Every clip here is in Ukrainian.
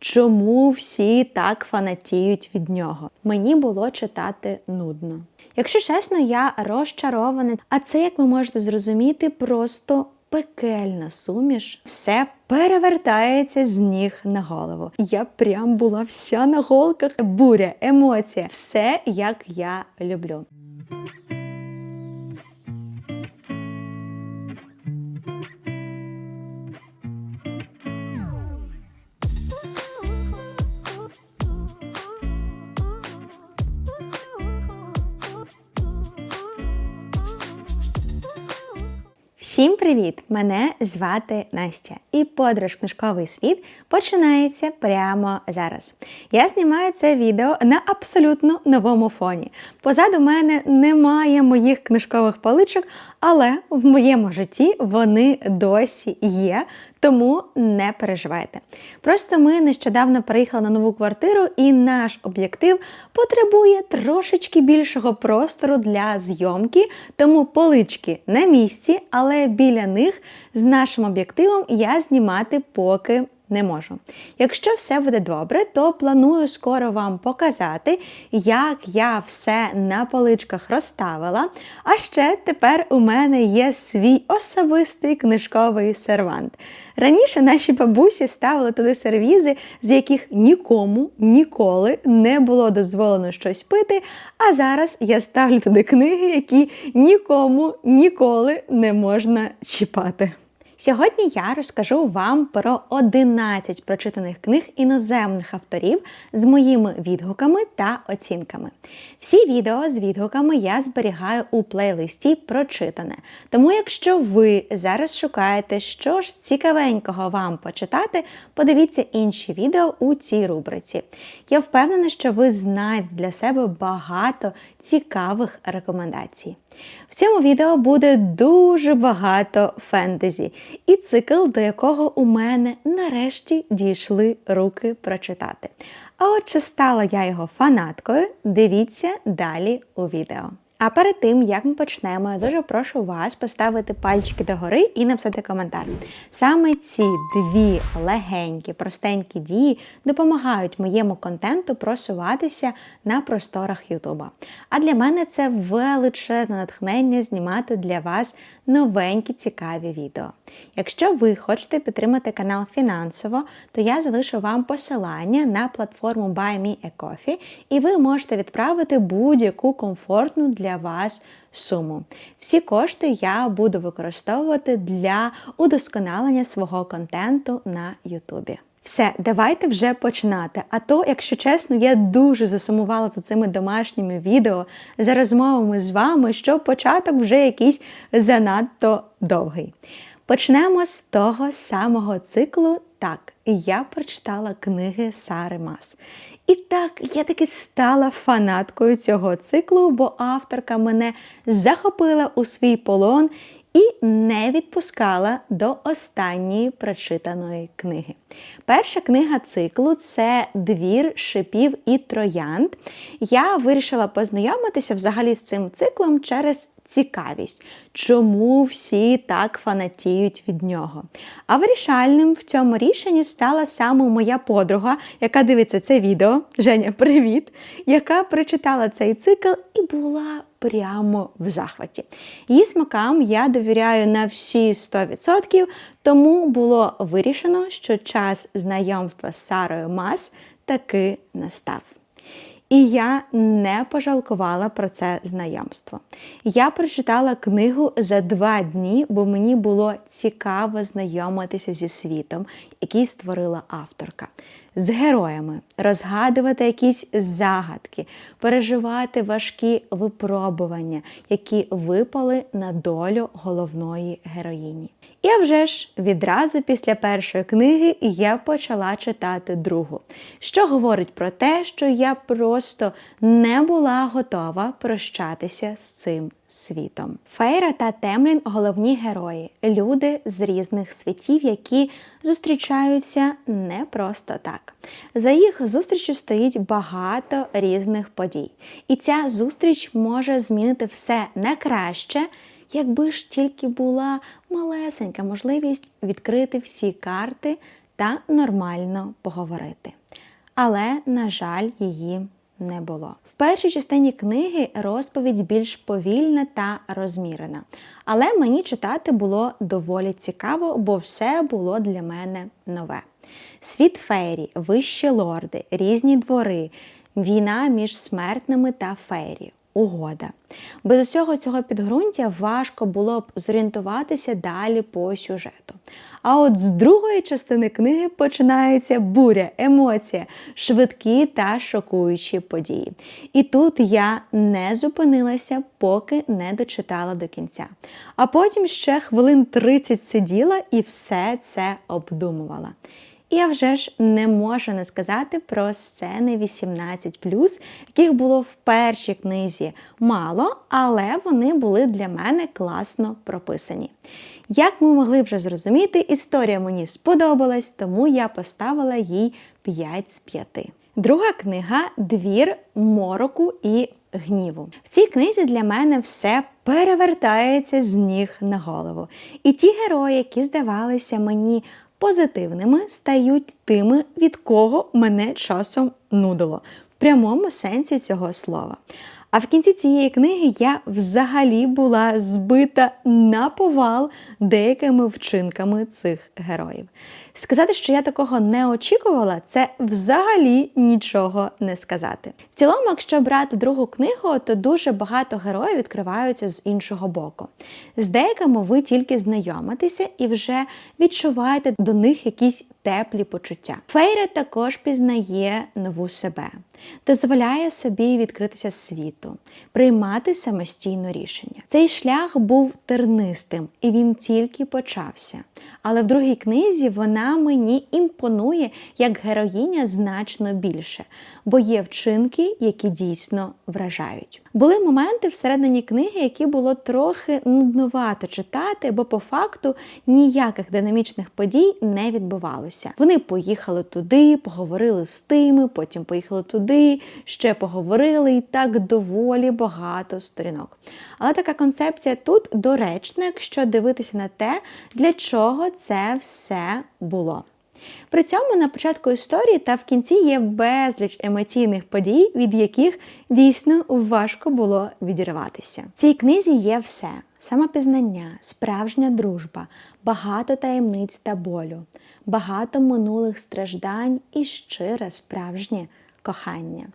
чому всі так фанатіють від нього. Мені було читати нудно. Якщо чесно, я розчарована, а це, як ви можете зрозуміти, просто пекельна суміш. Все перевертається з ніг на голову. Я прям була вся на голках. Буря, емоція, все як я люблю. Всім привіт! Мене звати Настя, і подорож книжковий світ починається прямо зараз. Я знімаю це відео на абсолютно новому фоні. Позаду мене немає моїх книжкових поличок, але в моєму житті вони досі є, тому не переживайте. Просто ми нещодавно переїхали на нову квартиру, і наш об'єктив потребує трошечки більшого простору для зйомки, тому полички на місці, але біля них з нашим об'єктивом я знімати поки не можу. Якщо все буде добре, то планую скоро вам показати, як я все на поличках розставила. А ще тепер у мене є свій особистий книжковий сервант. Раніше наші бабусі ставили туди сервізи, з яких нікому ніколи не було дозволено щось пити. А зараз я ставлю туди книги, які нікому ніколи не можна чіпати. Сьогодні я розкажу вам про 11 прочитаних книг іноземних авторів з моїми відгуками та оцінками. Всі відео з відгуками я зберігаю у плейлисті Прочитане. Тому, якщо ви зараз шукаєте, що ж цікавенького вам почитати, подивіться інші відео у цій рубриці. Я впевнена, що ви знаєте для себе багато цікавих рекомендацій. В цьому відео буде дуже багато фентезі, і цикл, до якого у мене нарешті дійшли руки прочитати. А от чи стала я його фанаткою, дивіться далі у відео. А перед тим, як ми почнемо, я дуже прошу вас поставити пальчики догори і написати коментар. Саме ці дві легенькі, простенькі дії допомагають моєму контенту просуватися на просторах Ютуба. А для мене це величезне натхнення знімати для вас новенькі цікаві відео. Якщо ви хочете підтримати канал фінансово, то я залишу вам посилання на платформу Buy Me a Coffee, і ви можете відправити будь-яку комфортну для вас суму. Всі кошти я буду використовувати для удосконалення свого контенту на Ютубі. Все, давайте вже починати. А то, якщо чесно, я дуже засумувала за цими домашніми відео, за розмовами з вами, що початок вже якийсь занадто довгий. Почнемо з того самого циклу. Так, я прочитала книги Сари Мас. І так, я таки стала фанаткою цього циклу, бо авторка мене захопила у свій полон і не відпускала до останньої прочитаної книги. Перша книга циклу це Двір шипів і троянд. Я вирішила познайомитися взагалі з цим циклом через цікавість, чому всі так фанатіють від нього. А вирішальним в цьому рішенні стала саме моя подруга, яка дивиться це відео. Женя, привіт! Яка прочитала цей цикл і була прямо в захваті. Її смакам я довіряю на всі 100%, тому було вирішено, що час знайомства з Сарою Мас таки настав. І я не пожалкувала про це знайомство. Я прочитала книгу за два дні, бо мені було цікаво знайомитися зі світом, який створила авторка, з героями, розгадувати якісь загадки, переживати важкі випробування, які випали на долю головної героїні. А вже ж відразу після першої книги я почала читати другу, що говорить про те, що я просто не була готова прощатися з цим світом. Фейра та Темрін головні герої, люди з різних світів, які зустрічаються не просто так. За їх зустрічю стоїть багато різних подій. І ця зустріч може змінити все на краще якби ж тільки була малесенька можливість відкрити всі карти та нормально поговорити. Але, на жаль, її не було. В першій частині книги розповідь більш повільна та розмірена. Але мені читати було доволі цікаво, бо все було для мене нове. Світ фейрі, вищі лорди, різні двори, війна між смертними та фейрі, угода. Без усього цього підґрунтя важко було б зорієнтуватися далі по сюжету. А от з другої частини книги починається буря, емоція, швидкі та шокуючі події. І тут я не зупинилася, поки не дочитала до кінця. А потім ще хвилин 30 сиділа і все це обдумувала. І я вже ж не можу не сказати про сцени 18, яких було в першій книзі мало, але вони були для мене класно прописані. Як ми могли вже зрозуміти, історія мені сподобалась, тому я поставила їй 5 з 5. Друга книга Двір мороку і гніву. В цій книзі для мене все перевертається з ніг на голову. І ті герої, які здавалися мені позитивними стають тими, від кого мене часом нудило в прямому сенсі цього слова. А в кінці цієї книги я взагалі була збита на повал деякими вчинками цих героїв. Сказати, що я такого не очікувала, це взагалі нічого не сказати. В цілому, якщо брати другу книгу, то дуже багато героїв відкриваються з іншого боку. З деякими ви тільки знайомитеся і вже відчуваєте до них якісь теплі почуття. Фейра також пізнає нову себе, дозволяє собі відкритися світу, приймати самостійно рішення. Цей шлях був тернистим і він тільки почався. Але в другій книзі вона мені імпонує як героїня значно більше, бо є вчинки, які дійсно вражають. Були моменти всередині книги, які було трохи нудновато читати, бо по факту ніяких динамічних подій не відбувалося. Вони поїхали туди, поговорили з тими, потім поїхали туди, ще поговорили, і так доволі багато сторінок. Але така концепція тут доречна, якщо дивитися на те, для чого це все було. При цьому на початку історії та в кінці є безліч емоційних подій, від яких дійсно важко було відірватися. В цій книзі є все: самопізнання, справжня дружба, багато таємниць та болю, багато минулих страждань і щире справжнє кохання.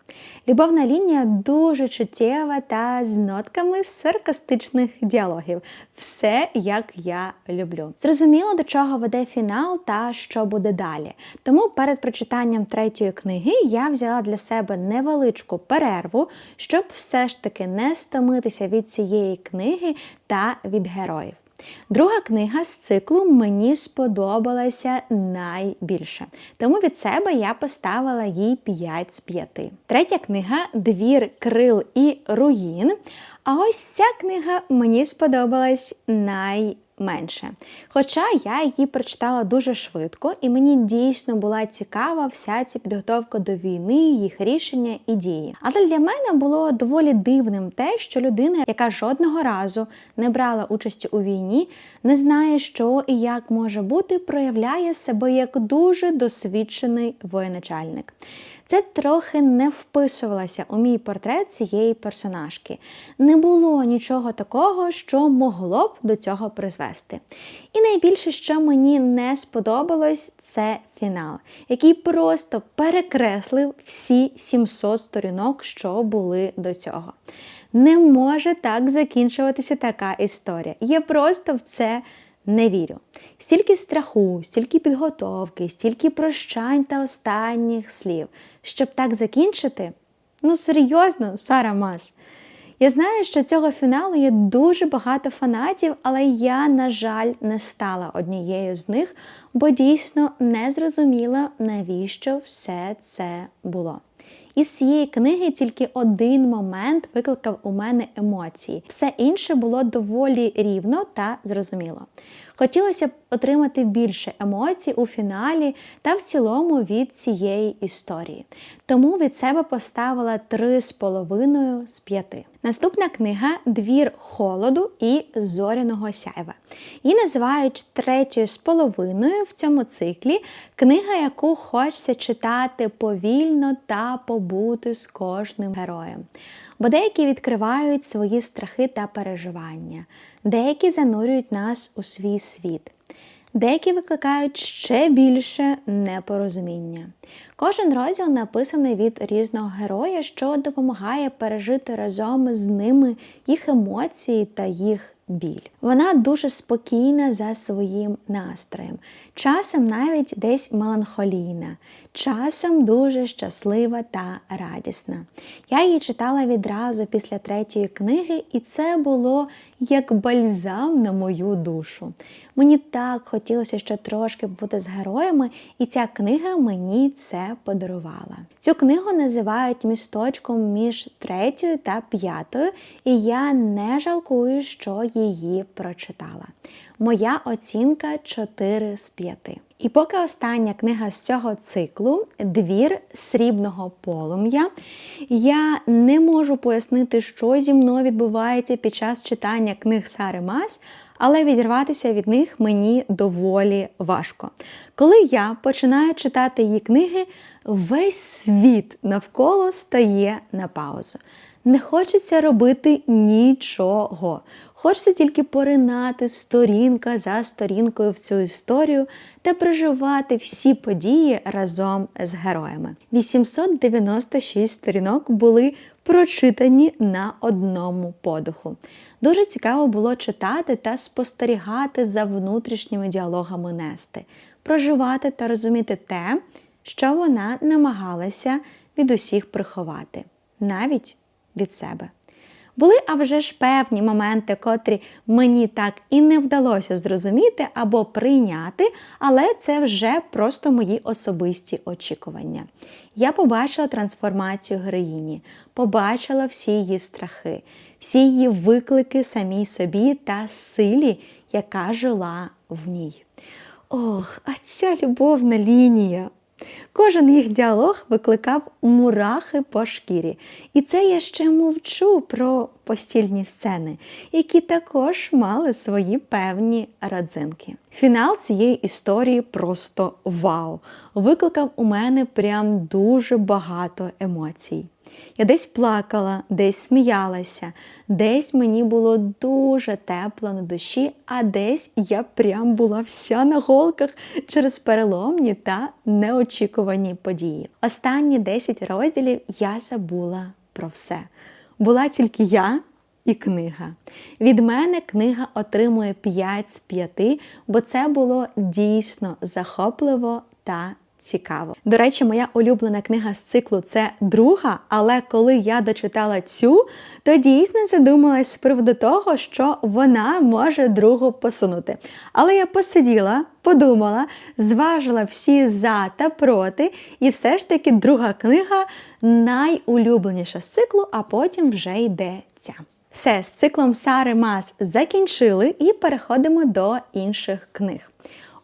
Любовна лінія дуже чуттєва та з нотками саркастичних діалогів. Все, як я люблю. Зрозуміло, до чого веде фінал та що буде далі. Тому перед прочитанням третьої книги я взяла для себе невеличку перерву, щоб все ж таки не стомитися від цієї книги та від героїв. Друга книга з циклу мені сподобалася найбільше, тому від себе я поставила їй 5 з 5. Третя книга Двір, крил і руїн. А ось ця книга мені сподобалась най менше. Хоча я її прочитала дуже швидко, і мені дійсно була цікава вся ця підготовка до війни, їх рішення і дії. Але для мене було доволі дивним те, що людина, яка жодного разу не брала участі у війні, не знає, що і як може бути, проявляє себе як дуже досвідчений воєначальник. Це трохи не вписувалося у мій портрет цієї персонажки. Не було нічого такого, що могло б до цього призвести. І найбільше, що мені не сподобалось, це фінал, який просто перекреслив всі 700 сторінок, що були до цього. Не може так закінчуватися така історія. Я просто в це не вірю. Стільки страху, стільки підготовки, стільки прощань та останніх слів, щоб так закінчити. Ну, серйозно, Сара Мас. Я знаю, що цього фіналу є дуже багато фанатів, але я, на жаль, не стала однією з них, бо дійсно не зрозуміла, навіщо все це було. Із всієї книги тільки один момент викликав у мене емоції. Все інше було доволі рівно та зрозуміло. Хотілося б отримати більше емоцій у фіналі та в цілому від цієї історії. Тому від себе поставила 3,5 з 5. Наступна книга Двір холоду і зоряного сяйва. Її називають третьою з половиною в цьому циклі книга, яку хочеться читати повільно та побути з кожним героєм. Бо деякі відкривають свої страхи та переживання, деякі занурюють нас у свій світ. Деякі викликають ще більше непорозуміння. Кожен розділ написаний від різного героя, що допомагає пережити разом з ними їх емоції та їх біль. Вона дуже спокійна за своїм настроєм, часом навіть десь меланхолійна, часом дуже щаслива та радісна. Я її читала відразу після третьої книги, і це було як бальзам на мою душу. Мені так хотілося ще трошки бути з героями, і ця книга мені це подарувала. Цю книгу називають місточком між третьою та п'ятою, і я не жалкую, що її прочитала. Моя оцінка 4 з 5. І поки остання книга з цього циклу Двір срібного полум'я, я не можу пояснити, що зі мною відбувається під час читання книг Сари Мас, але відірватися від них мені доволі важко. Коли я починаю читати її книги, весь світ навколо стає на паузу. Не хочеться робити нічого. Хочеться тільки поринати сторінка за сторінкою в цю історію та проживати всі події разом з героями. 896 сторінок були прочитані на одному подуху. Дуже цікаво було читати та спостерігати за внутрішніми діалогами Нести, проживати та розуміти те, що вона намагалася від усіх приховати, навіть від себе. Були а вже ж певні моменти, котрі мені так і не вдалося зрозуміти або прийняти, але це вже просто мої особисті очікування. Я побачила трансформацію героїні, побачила всі її страхи, всі її виклики самій собі та силі, яка жила в ній. Ох, а ця любовна лінія! Кожен їх діалог викликав мурахи по шкірі. І це я ще мовчу про постільні сцени, які також мали свої певні родзинки. Фінал цієї історії просто вау! Викликав у мене прям дуже багато емоцій. Я десь плакала, десь сміялася, десь мені було дуже тепло на душі, а десь я прям була вся на голках через переломні та неочікувані події. Останні 10 розділів я забула про все. Була тільки я. І книга. Від мене книга отримує 5 з 5, бо це було дійсно захопливо та цікаво. До речі, моя улюблена книга з циклу це друга, але коли я дочитала цю, то дійсно задумалась з приводу того, що вона може другу посунути. Але я посиділа, подумала, зважила всі за та проти, і все ж таки друга книга найулюбленіша з циклу, а потім вже йде ця. Все, з циклом Сари Мас закінчили і переходимо до інших книг.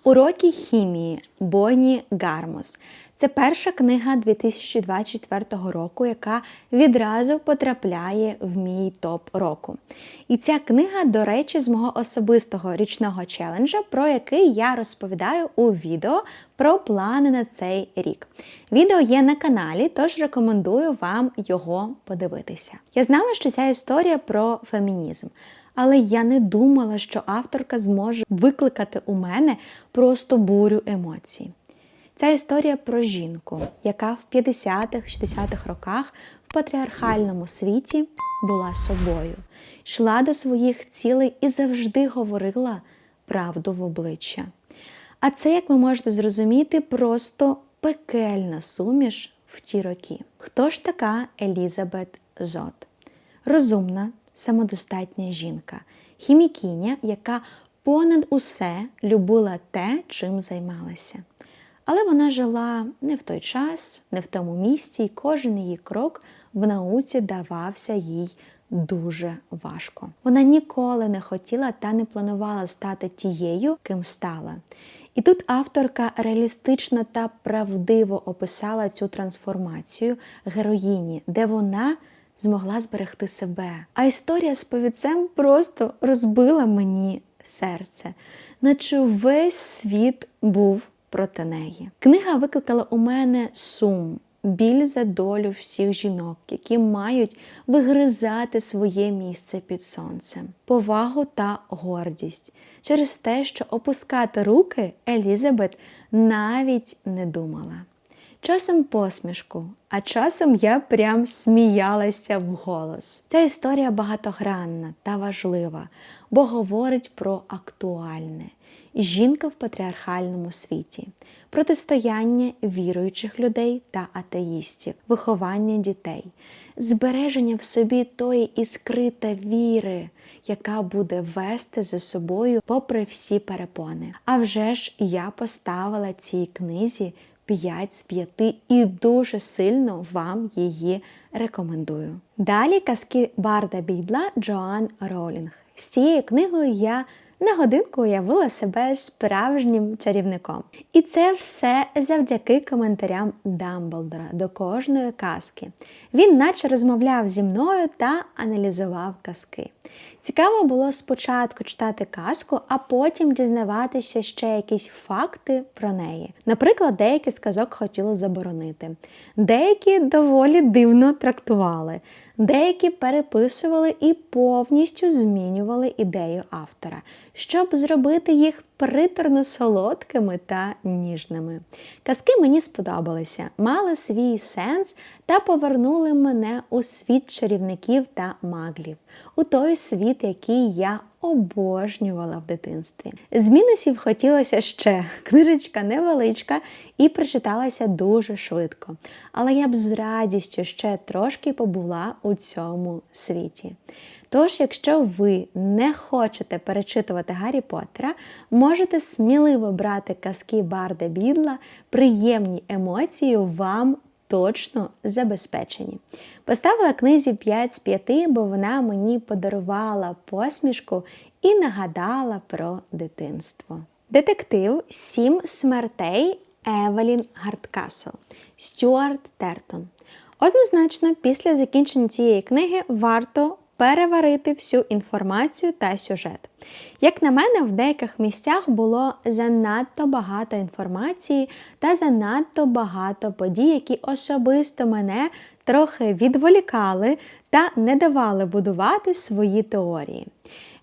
Уроки хімії Боні Гармос. Це перша книга 2024 року, яка відразу потрапляє в мій топ року. І ця книга, до речі, з мого особистого річного челенджа, про який я розповідаю у відео про плани на цей рік. Відео є на каналі, тож рекомендую вам його подивитися. Я знала, що ця історія про фемінізм. Але я не думала, що авторка зможе викликати у мене просто бурю емоцій. Ця історія про жінку, яка в 50-х-60-х роках в патріархальному світі була собою, йшла до своїх цілей і завжди говорила правду в обличчя. А це, як ви можете зрозуміти, просто пекельна суміш в ті роки. Хто ж така Елізабет Зот? Розумна, самодостатня жінка, хімікиня, яка понад усе любила те, чим займалася. Але вона жила не в той час, не в тому місці, і кожен її крок в науці давався їй дуже важко. Вона ніколи не хотіла та не планувала стати тією, ким стала. І тут авторка реалістично та правдиво описала цю трансформацію героїні, де вона змогла зберегти себе. А історія з повідцем просто розбила мені серце, наче весь світ був проти неї. Книга викликала у мене сум. Біль за долю всіх жінок, які мають вигризати своє місце під сонцем, повагу та гордість через те, що опускати руки Елізабет навіть не думала. Часом посмішку, а часом я прям сміялася вголос. Ця історія багатогранна та важлива, бо говорить про актуальне. Жінка в патріархальному світі, протистояння віруючих людей та атеїстів, виховання дітей, збереження в собі тої іскри та віри, яка буде вести за собою попри всі перепони. А вже ж я поставила цій книзі 5 з 5 і дуже сильно вам її рекомендую. Далі казки Барда Бідла Джоан Ролінг. З цією книгою я на годинку уявила себе справжнім чарівником. І це все завдяки коментарям Дамблдора до кожної казки. Він наче розмовляв зі мною та аналізував казки. Цікаво було спочатку читати казку, а потім дізнаватися ще якісь факти про неї. Наприклад, деякі з казок хотіли заборонити, деякі доволі дивно трактували, деякі переписували і повністю змінювали ідею автора, щоб зробити їх приторно солодкими та ніжними. Казки мені сподобалися, мали свій сенс та повернули мене у світ чарівників та маглів, у той світ, який я обожнювала в дитинстві. З мінусів хотілося ще книжечка невеличка і прочиталася дуже швидко. Але я б з радістю ще трошки побула у цьому світі. Тож, якщо ви не хочете перечитувати Гаррі Поттера, можете сміливо брати казки Барда Бідла, приємні емоції вам точно забезпечені. Поставила книзі 5 з 5, бо вона мені подарувала посмішку і нагадала про дитинство. Детектив Сім смертей Евелін Гардкасл Стюарт Тертон. Однозначно, після закінчення цієї книги варто переварити всю інформацію та сюжет. Як на мене, в деяких місцях було занадто багато інформації та занадто багато подій, які особисто мене трохи відволікали та не давали будувати свої теорії.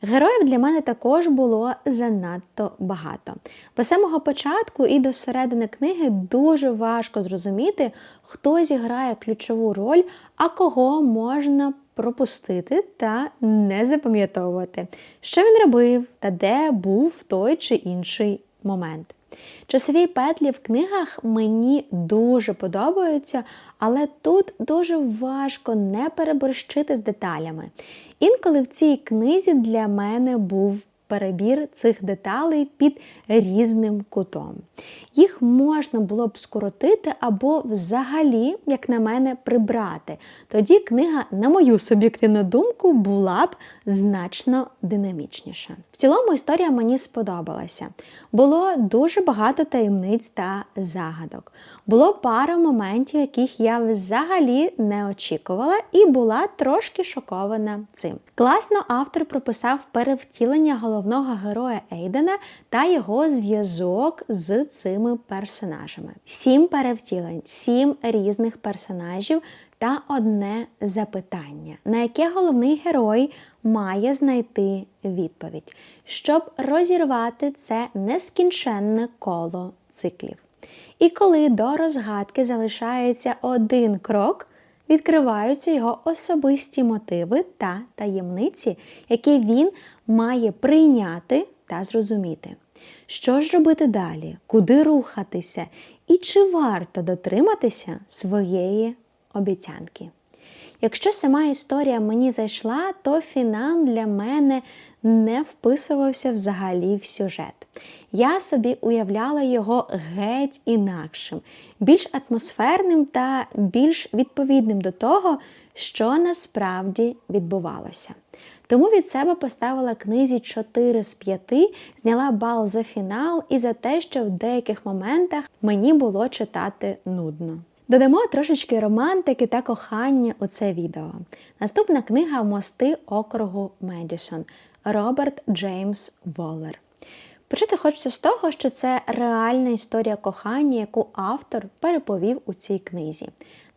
Героїв для мене також було занадто багато. По самого початку і до середини книги дуже важко зрозуміти, хто зіграє ключову роль, а кого можна пропустити та не запам'ятовувати, що він робив та де був той чи інший момент. Часові петлі в книгах мені дуже подобаються, але тут дуже важко не переборщити з деталями. Інколи в цій книзі для мене був перебір цих деталей під різним кутом. Їх можна було б скоротити або взагалі, як на мене, прибрати. Тоді книга, на мою суб'єктивну думку, була б значно динамічніша. В цілому історія мені сподобалася. Було дуже багато таємниць та загадок. Було пара моментів, яких я взагалі не очікувала, і була трошки шокована цим. Класно автор прописав перевтілення головного героя Ейдена та його зв'язок з цими персонажами. Сім перевтілень, сім різних персонажів та одне запитання, на яке головний герой має знайти відповідь, щоб розірвати це нескінченне коло циклів. І коли до розгадки залишається один крок, відкриваються його особисті мотиви та таємниці, які він має прийняти та зрозуміти. Що ж робити далі, куди рухатися і чи варто дотриматися своєї обіцянки? Якщо сама історія мені зайшла, то фінал для мене не вписувався взагалі в сюжет. Я собі уявляла його геть інакшим, більш атмосферним та більш відповідним до того, що насправді відбувалося. Тому від себе поставила книзі 4 з 5, зняла бал за фінал і за те, що в деяких моментах мені було читати нудно. Додамо трошечки романтики та кохання у це відео. Наступна книга Мости округу Медісон Роберт Джеймс Воллер. Почати хочеться з того, що це реальна історія кохання, яку автор переповів у цій книзі,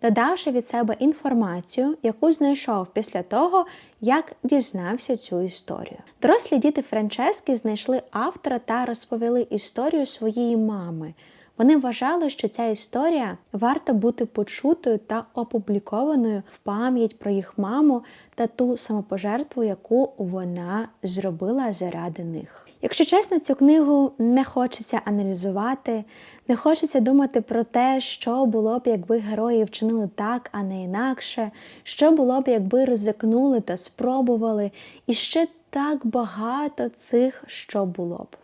додавши від себе інформацію, яку знайшов після того, як дізнався цю історію. Дорослі діти Франчески знайшли автора та розповіли історію своєї мами. Вони вважали, що ця історія варта бути почутою та опублікованою в пам'ять про їх маму та ту самопожертву, яку вона зробила заради них. Якщо чесно, цю книгу не хочеться аналізувати, не хочеться думати про те, що було б, якби герої вчинили так, а не інакше, що було б, якби ризикнули та спробували, і ще так багато цих що було б.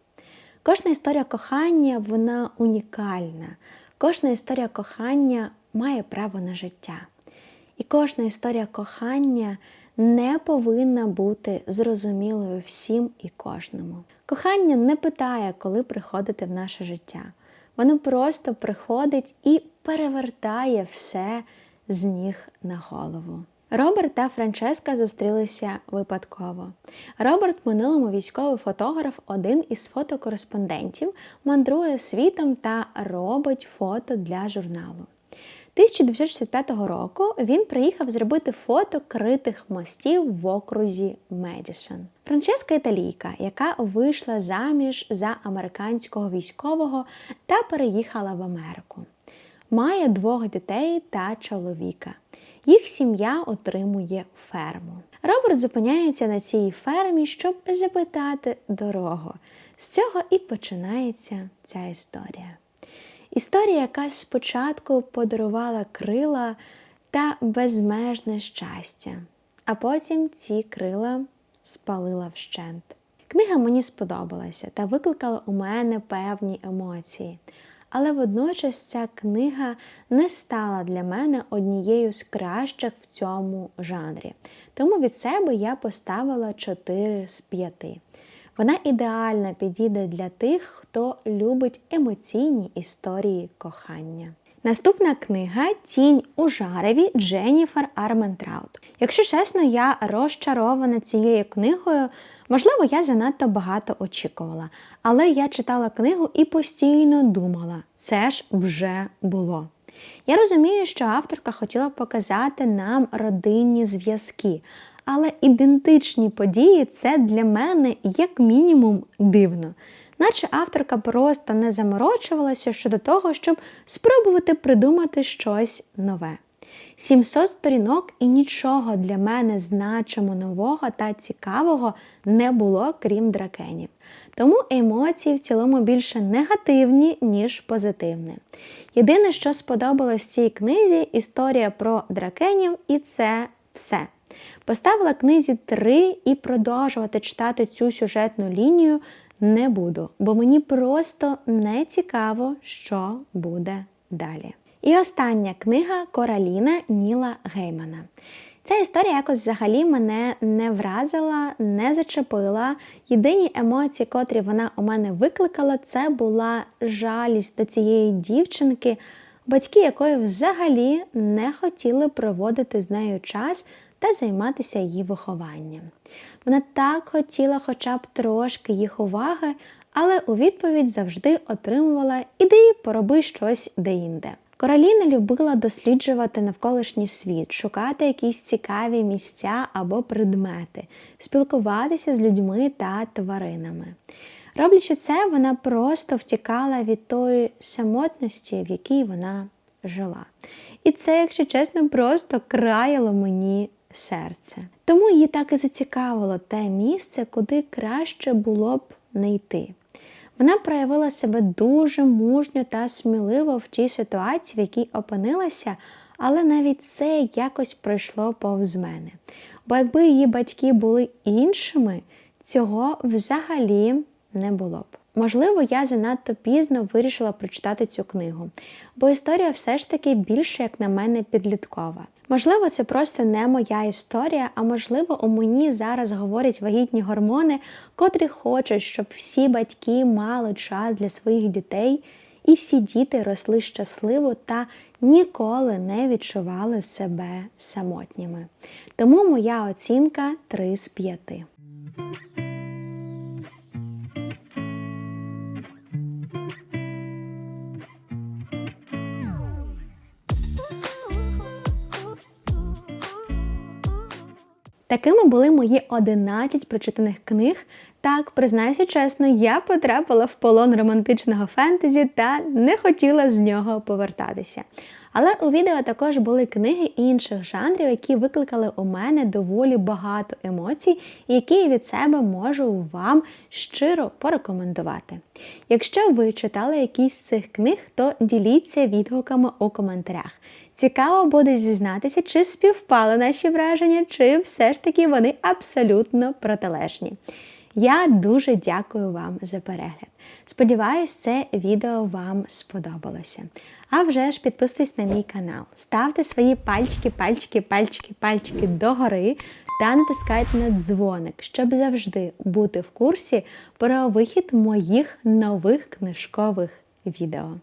Кожна історія кохання вона унікальна. Кожна історія кохання має право на життя. І кожна історія кохання не повинна бути зрозумілою всім і кожному. Кохання не питає, коли приходити в наше життя. Воно просто приходить і перевертає все з ніг на голову. Роберт та Франческа зустрілися випадково. Роберт, минулому військовий фотограф, один із фотокореспондентів, мандрує світом та робить фото для журналу. 1965 року він приїхав зробити фото критих мостів в окрузі Медісон. Франческа італійка, яка вийшла заміж за американського військового та переїхала в Америку. Має двох дітей та чоловіка. Їх сім'я отримує ферму. Роберт зупиняється на цій фермі, щоб запитати дорогу. З цього і починається ця історія. Історія, яка спочатку подарувала крила та безмежне щастя, а потім ці крила спалила вщент. Книга мені сподобалася та викликала у мене певні емоції. Але водночас ця книга не стала для мене однією з кращих в цьому жанрі. Тому від себе я поставила 4 з 5. Вона ідеально підійде для тих, хто любить емоційні історії кохання. Наступна книга Тінь у жареві Дженніфер Арментраут. Якщо чесно, я розчарована цією книгою. Можливо, я занадто багато очікувала, але я читала книгу і постійно думала, це ж вже було. Я розумію, що авторка хотіла показати нам родинні зв'язки, але ідентичні події це для мене як мінімум дивно. Наче авторка просто не заморочувалася щодо того, щоб спробувати придумати щось нове. 700 сторінок і нічого для мене значимо нового та цікавого не було, крім дракенів. Тому емоції в цілому більше негативні, ніж позитивні. Єдине, що сподобалось в цій книзі, історія про дракенів, і це все. Поставила книзі три і продовжувати читати цю сюжетну лінію не буду, бо мені просто не цікаво, що буде далі. І остання книга Кораліна Ніла Геймана. Ця історія якось взагалі мене не вразила, не зачепила. Єдині емоції, котрі вона у мене викликала, це була жалість до цієї дівчинки, батьки якої взагалі не хотіли проводити з нею час та займатися її вихованням. Вона так хотіла хоча б трошки їх уваги, але у відповідь завжди отримувала іди, пороби щось деінде. Короліна любила досліджувати навколишній світ, шукати якісь цікаві місця або предмети, спілкуватися з людьми та тваринами. Роблячи це, вона просто втікала від тої самотності, в якій вона жила. І це, якщо чесно, просто краяло мені серце. Тому її так і зацікавило те місце, куди краще було б не йти. Вона проявила себе дуже мужньо та сміливо в тій ситуації, в якій опинилася, але навіть це якось пройшло повз мене. Бо якби її батьки були іншими, цього взагалі не було б. Можливо, я занадто пізно вирішила прочитати цю книгу, бо історія все ж таки більше, як на мене, підліткова. Можливо, це просто не моя історія, а можливо, у мені зараз говорять вагітні гормони, котрі хочуть, щоб всі батьки мали час для своїх дітей, і всі діти росли щасливо та ніколи не відчували себе самотніми. Тому моя оцінка 3 з 5. Такими були мої 11 прочитаних книг. Так, признаюся чесно, я потрапила в полон романтичного фентезі та не хотіла з нього повертатися. Але у відео також були книги інших жанрів, які викликали у мене доволі багато емоцій, які я від себе можу вам щиро порекомендувати. Якщо ви читали якісь з цих книг, то діліться відгуками у коментарях. Цікаво буде дізнатися, чи співпали наші враження, чи все ж таки вони абсолютно протилежні. Я дуже дякую вам за перегляд. Сподіваюсь, це відео вам сподобалося. А вже ж підписуйтесь на мій канал, ставте свої пальчики, пальчики, пальчики, пальчики догори та натискайте на дзвоник, щоб завжди бути в курсі про вихід моїх нових книжкових відео.